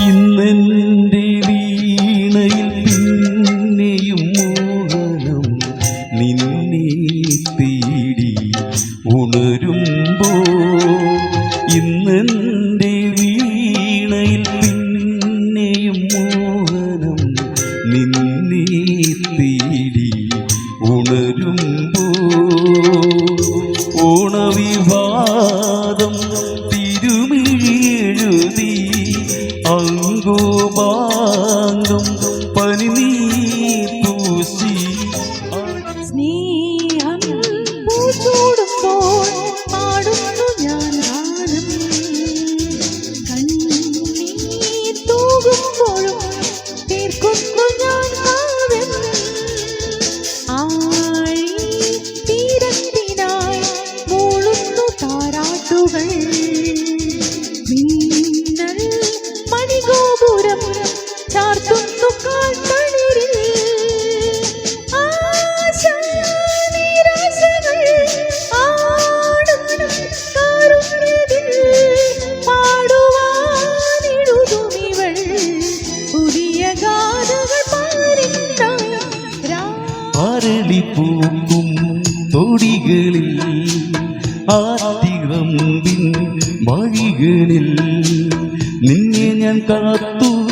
ഇന്നെന്റെ തൊടികളിൽ ആത്തിറമ്പിൻ വഴികളിൽ നിന്നെ ഞാൻ കാത്തു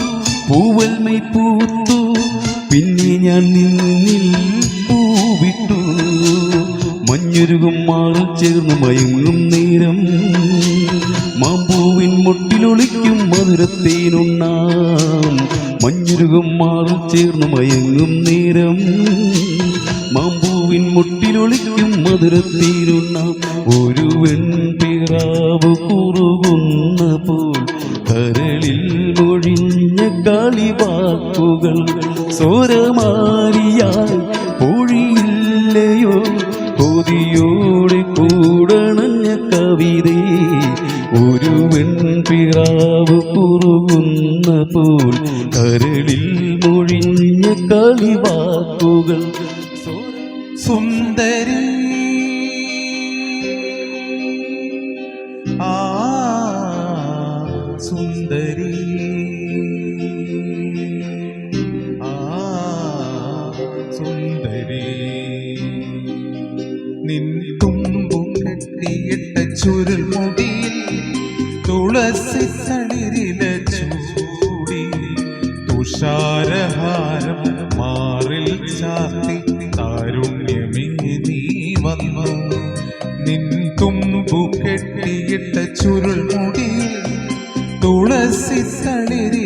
പൂവൽമൈ പൂത്തു. പിന്നെ ഞാൻ നിന്നിൽ പൂവിട്ടു. മഞ്ഞുരുകും മാറിൽ ചേർന്ന് മയങ്ങും നേരം. മാമ്പൂവിൻ മുട്ടിലൊളിക്കും മധുരത്തേനുണ്ണാം മഞ്ഞുരുകും മാറിൽ ചേർന്ന് മയങ്ങും നേരം. മാമ്പൂവിൻ മുട്ടിലൊളിക്കും മധുരത്തിരുന്ന ഒരു വെൺപിറാവ് കുറുകുന്ന പോൽ കരളിൽ മൊഴിഞ്ഞ കളിവാക്കുകൾ സ്വരമാരിയാൽ പൊഴിയില്ലയോ? കൊതിയോടെ കൂടണഞ്ഞ കവിതേ ഒരു വെൺപിറാവ് കുറുകുന്ന പോൽ കരളിൽ മൊഴിഞ്ഞ കളിവാക്കുകൾ സുന്ദരി. ആ സുന്ദരി. ആ സുന്ദരി. നിൻ തുമ്പും കെട്ടിയിട്ട ചുരുൾമുടിയിൽ തുളസി തളിരില ചൂടി തുഷാരഹാരം മാറിൽ ചാത്തി താരുണ്യമേ നീ വന്നു നിൻ തുമ്പു കെട്ടിയിട്ട ചുരുൾമുടിയിൽ തുളസി തളിരില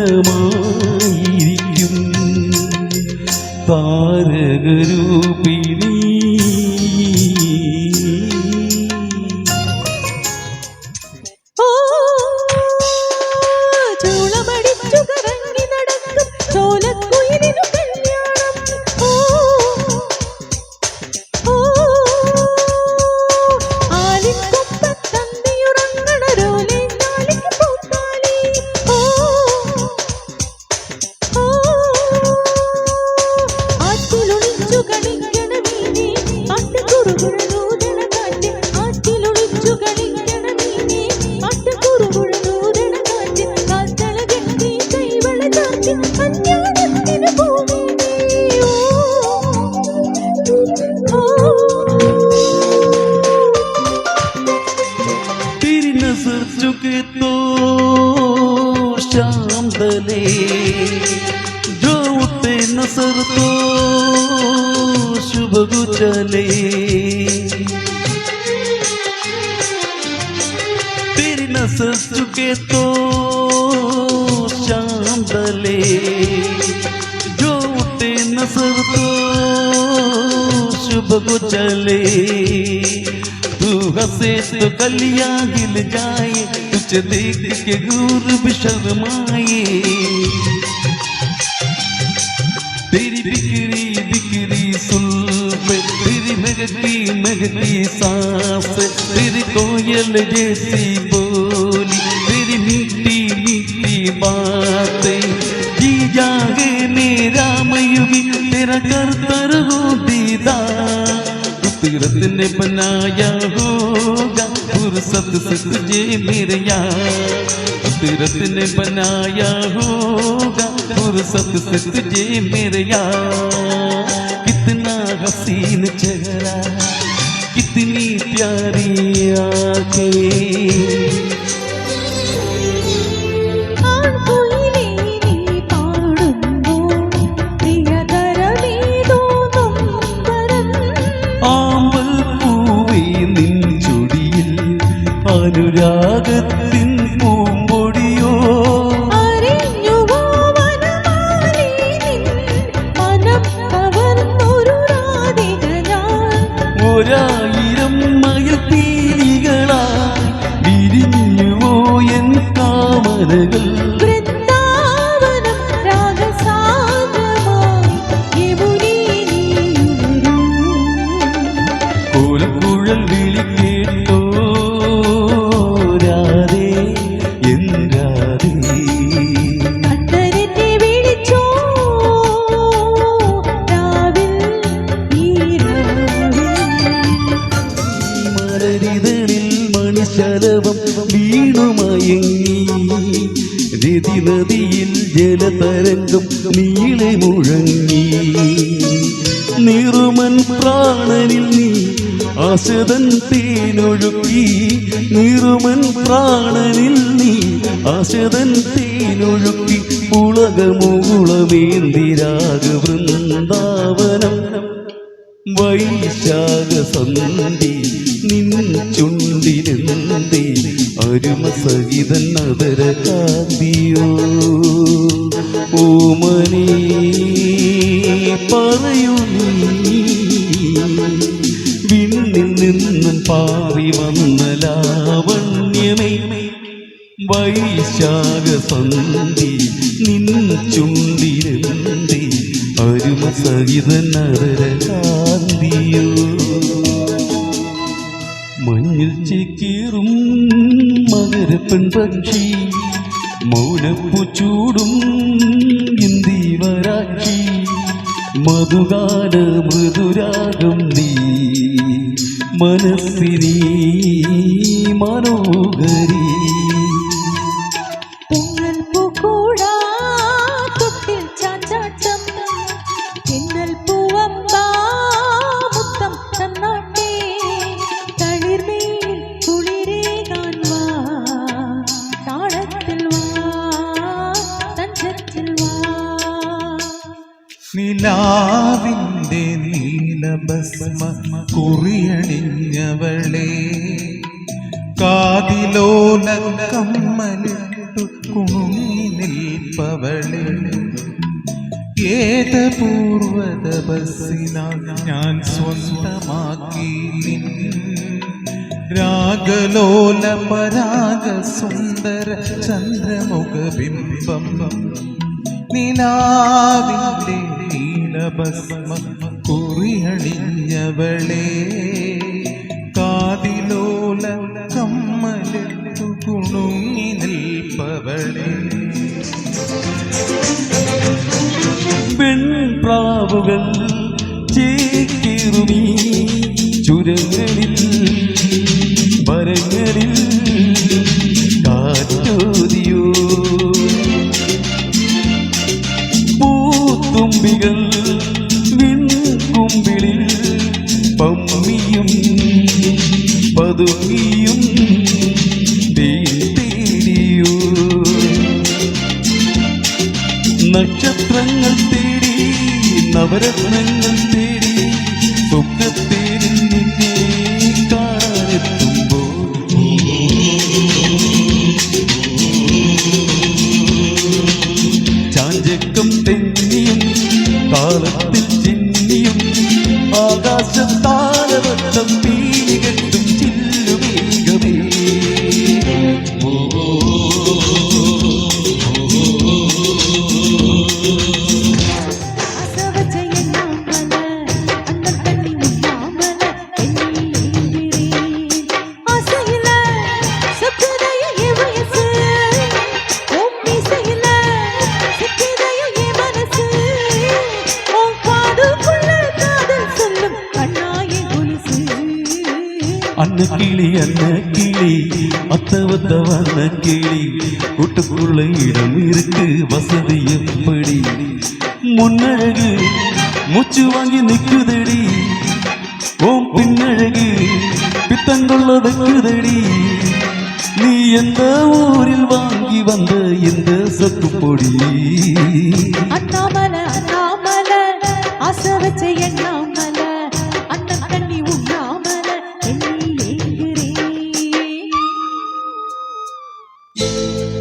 സുന്ദരമോഹനമായിരിക്കും सर चुके तो शाम दले। जो उठे नसर तो शुभ गुजले तेरी नसर चुके तो शाम दले। जो उठे नसर तो शुभ गुजले चले तू गलिया गिल जाए तुझे देख के गुर शर्माए तेरी बिक्री बिक्री सुल्फ तेरी महती महती सांस तेरी कोयल जैसी कुदरत ने बनाया होगा फुर्सत से तुझे मेरे यार कुदरत ने बनाया होगा फुर्सत से तुझे मेरे यार कितना हसीन चेहरा, कितनी प्यारी आँखें। നിൻ ചുടിയിൽ അനുരാഗത്തിൻ ജലതരംഗം നീളെ മുഴങ്ങി. നിറുമൻ പ്രാണനിൽ നീ ആശതൻ തേനൊഴുക്കി. നിറുമൻ പ്രാണനിൽ നീ ആശതൻ തേനൊഴുക്കി. പുളകമുളമേന്തിരാഗ വൃന്ദാവനം വൈശാഖ സന്ധി നിൻ ചുണ്ടിരുന്നേ അരുമ സഹിതൻ അതര കാന്തിയോ ഓമനേ പറയൂ വിണ്ണിൽ നിന്നും പാറി വന്ന ലാവണ്യമേ വൈശാഖ സന്ധി നിൻ ചുണ്ടിലെന്തേ അരുമ സഹിതനര കാന്തിയോ മഞ്ഞിൽ ചേക്കേറും മകരപ്പൻ പക്ഷി മൗനപ്പു ചൂടും ഇന്ദീവരാക്ഷി മധുഗാന മൃദുരാഗം നീ മനസ്സിനീ മനോഹരി. നിലാവിന്റെ നീലഭസ്മ കുറിയണിഞ്ഞവളെ കാതിലോല കമ്മലിട്ടു കുണുങ്ങി നിൽപ്പവളെ ഏത പൂർവത ബസ്സിനാൽ ഞാൻ സ്വന്തമാക്കി രാഗലോല പരാഗ സുന്ദര ചന്ദ്രമുഖ ബിംബം. നിലാവിന്റെ നീലഭസ്മ കുറിയണിഞ്ഞവളെ കാതിലോല കമ്മലിട്ടു കുണുങ്ങി നിൽപ്പവളെ. വെൺപ്രാവുകൾ തേടി സ്വപ്നത്തേരിൽ നിന്നെ കാലത്തിൽ ചിന്നിയും ആകാശത്താലവട്ടം இடம் இருக்கு வசதி எப்படி? முன்னழகு மூச்சு வாங்கி நிற்குதடி ஓம் பின்னழகு பித்தங்கொள்ள வைக்குதடி நீ எந்த ஊரில் வாங்கி வந்த இந்த சத்து பொடி அண்ணாமல அண்ணாமல ஆசை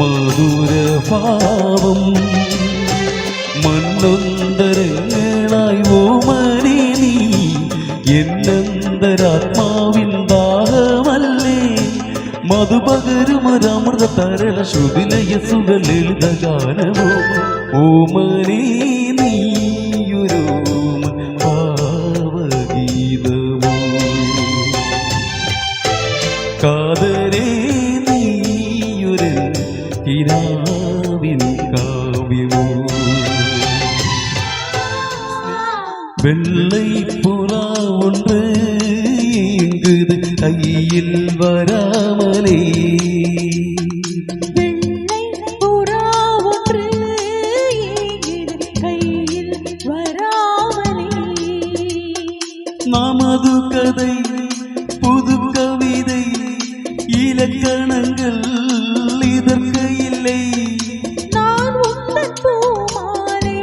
മധുരഭാവം. മണ്ണൊന്തരങ്ങളായി ഓ നീ എന്നന്തരാത്മാവിൻ ദാഹമല്ലേ? മധുപകരുമൊരമൃത തരള ശ്രുതിലയ സുഖലളിത ഗാനമോ? ഓമനെ നീയൊരു ഭാവഗീതമോ കാതരേ நிலாவின் காவியமோ? வெள்ளை புறா ஒன்று இங்குது கையில் வராமலே. நமது கதை புது கவிதை இலக்கணங்கள் பூமாலை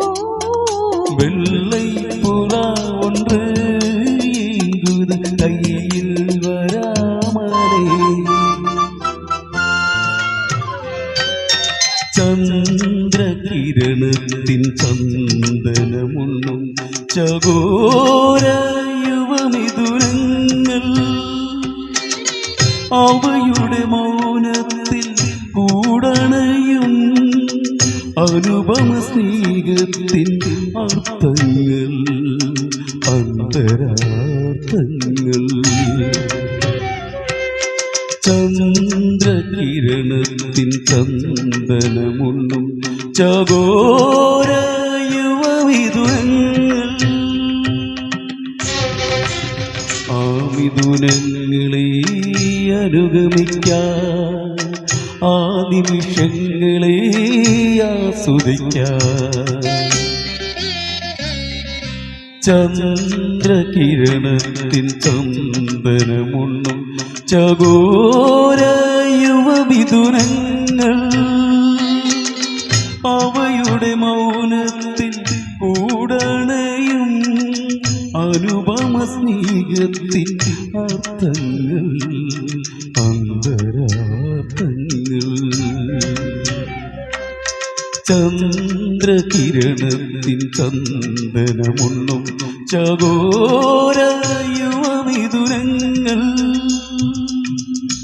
ஓ வெள்ளை புறா ஒன்று இங்குது கையில் வராமலே ചന്ദ്രകിരണത്തിൻ ചന്ദനമുണ്ണും ചകോര യുവമിഥുനങ്ങൾ അവയുടെ മൗനത്തിൽ അനുപമ സ്നേഹത്തിൻ അർത്ഥങ്ങൾ അന്തരാർത്ഥങ്ങൾ. ചന്ദ്രകിരണത്തിൻ ചന്ദനമുണ്ണും ചകോര യുവവിധുരങ്ങൾ ആ അനുഗമിക്കാൻ ആ ആസ്വദിക്കാൻ ചന്ദ്രകിരണത്തിൻ ചന്ദനമുണ്ണും ചകോര യുവവിധുരങ്ങൾ